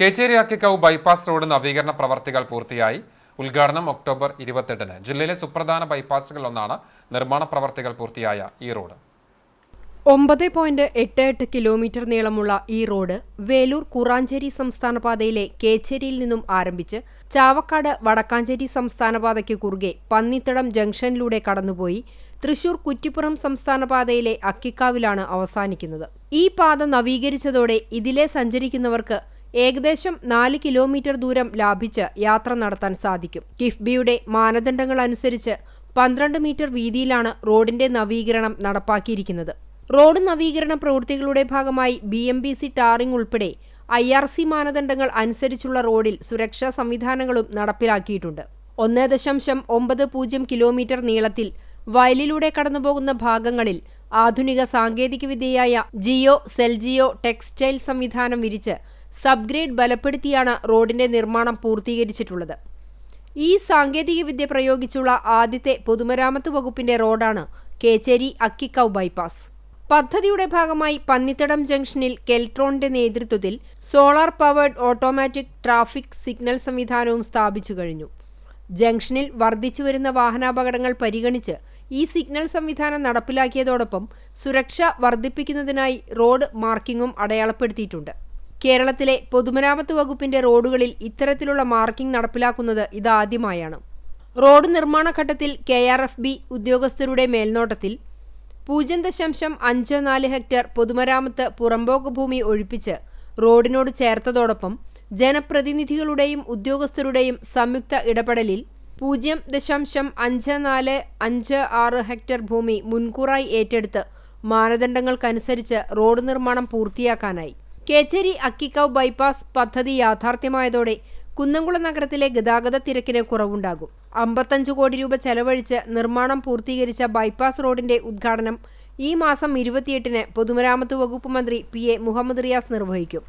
Kecheri അക്കിക്കവ് bypass road നവീകരണ പ്രവർത്തികൾ പൂർത്തിയായി. ഉദ്ഘാടനം ഒക്ടോബർ ഇരുപത്തെട്ടിന്. ജില്ലയിലെ സുപ്രധാന ബൈപ്പാസുകളിലൊന്നാണ് നിർമ്മാണ പ്രവർത്തികൾ പൂർത്തിയായ ഈ റോഡ്. ഒമ്പത് പോയിന്റ് എട്ട് എട്ട് കിലോമീറ്റർ നീളമുള്ള ഈ റോഡ് വേലൂർ കുറാഞ്ചേരി സംസ്ഥാന പാതയിലെ കേച്ചേരിയിൽ നിന്നും ആരംഭിച്ച് ചാവക്കാട് വടക്കാഞ്ചേരി സംസ്ഥാന പാതയ്ക്ക് കുറുകെ പന്നിത്തടം ജംഗ്ഷനിലൂടെ കടന്നുപോയി തൃശൂർ കുറ്റിപ്പുറം സംസ്ഥാന പാതയിലെ അക്കിക്കാവിലാണ് അവസാനിക്കുന്നത്. ഈ പാത നവീകരിച്ചതോടെ ഇതിലെ സഞ്ചരിക്കുന്നവർക്ക് ഏകദേശം നാല് കിലോമീറ്റർ ദൂരം ലാഭിച്ച് യാത്ര നടത്താൻ സാധിക്കും. കിഫ്ബിയുടെ മാനദണ്ഡങ്ങൾ അനുസരിച്ച് പന്ത്രണ്ട് മീറ്റർ വീതിയിലാണ് റോഡിന്റെ നവീകരണം നടപ്പാക്കിയിരിക്കുന്നത്. റോഡ് നവീകരണ പ്രവൃത്തികളുടെ ഭാഗമായി B M B C tarring ഉൾപ്പെടെ ഐ ആർ സി മാനദണ്ഡങ്ങൾ അനുസരിച്ചുള്ള റോഡിൽ സുരക്ഷാ സംവിധാനങ്ങളും നടപ്പിലാക്കിയിട്ടുണ്ട്. ഒന്ന് ദശാംശം ഒമ്പത് പൂജ്യം കിലോമീറ്റർ നീളത്തിൽ വയലിലൂടെ കടന്നുപോകുന്ന ഭാഗങ്ങളിൽ ആധുനിക സാങ്കേതികവിദ്യയായ ജിയോ സെൽജിയോ ടെക്സ്റ്റൈൽ സംവിധാനം വിരിച്ച് സബ്ഗ്രേഡ് ബലപ്പെടുത്തിയാണ് റോഡിന്റെ നിർമ്മാണം പൂർത്തീകരിച്ചിട്ടുള്ളത്. ഈ സാങ്കേതികവിദ്യ പ്രയോഗിച്ചുള്ള ആദ്യത്തെ പൊതുമരാമത്ത് വകുപ്പിന്റെ റോഡാണ് കേച്ചേരി അക്കിക്കവ് ബൈപ്പാസ്. പദ്ധതിയുടെ ഭാഗമായി പന്നിത്തടം ജംഗ്ഷനിൽ കെൽട്രോണിന്റെ നേതൃത്വത്തിൽ solar powered automatic traffic signal സംവിധാനവും സ്ഥാപിച്ചു കഴിഞ്ഞു. ജംഗ്ഷനിൽ വർദ്ധിച്ചുവരുന്ന വാഹനാപകടങ്ങൾ പരിഗണിച്ച് ഈ സിഗ്നൽ സംവിധാനം നടപ്പിലാക്കിയതോടൊപ്പം സുരക്ഷ വർദ്ധിപ്പിക്കുന്നതിനായി റോഡ് മാർക്കിങ്ങും അടയാളപ്പെടുത്തിയിട്ടുണ്ട്. കേരളത്തിലെ പൊതുമരാമത്ത് വകുപ്പിന്റെ റോഡുകളിൽ ഇത്തരത്തിലുള്ള മാർക്കിംഗ് നടപ്പിലാക്കുന്നത് ഇതാദ്യമായാണ്. റോഡ് നിർമ്മാണ ഘട്ടത്തിൽ കെ ആർ എഫ് ബി ഉദ്യോഗസ്ഥരുടെ മേൽനോട്ടത്തിൽ പൂജ്യം ദശാംശം അഞ്ച് നാല് ഹെക്ടർ പൊതുമരാമത്ത് പുറമ്പോക്ക് ഭൂമി ഒഴിപ്പിച്ച് റോഡിനോട് ചേർത്തതോടൊപ്പം ജനപ്രതിനിധികളുടെയും ഉദ്യോഗസ്ഥരുടെയും സംയുക്ത ഇടപെടലിൽ പൂജ്യം ദശാംശം അഞ്ച് നാല് അഞ്ച് ആറ് ഹെക്ടർ ഭൂമി മുൻകൂറായി ഏറ്റെടുത്ത് മാനദണ്ഡങ്ങൾക്കനുസരിച്ച് റോഡ് നിർമ്മാണം പൂർത്തിയാക്കാനായി. കേച്ചേരി അക്കിക്കാവ് ബൈപ്പാസ് പദ്ധതി യാഥാർത്ഥ്യമായതോടെ കുന്നംകുളം നഗരത്തിലെ ഗതാഗത തിരക്കിന് കുറവുണ്ടാകും. അമ്പത്തഞ്ച് കോടി രൂപ ചെലവഴിച്ച് നിർമ്മാണം പൂർത്തീകരിച്ച ബൈപ്പാസ് റോഡിന്റെ ഉദ്ഘാടനം ഈ മാസം ഇരുപത്തിയെട്ടിന് പൊതുമരാമത്ത് വകുപ്പ് മന്ത്രി പി എ മുഹമ്മദ് റിയാസ് നിർവഹിക്കും.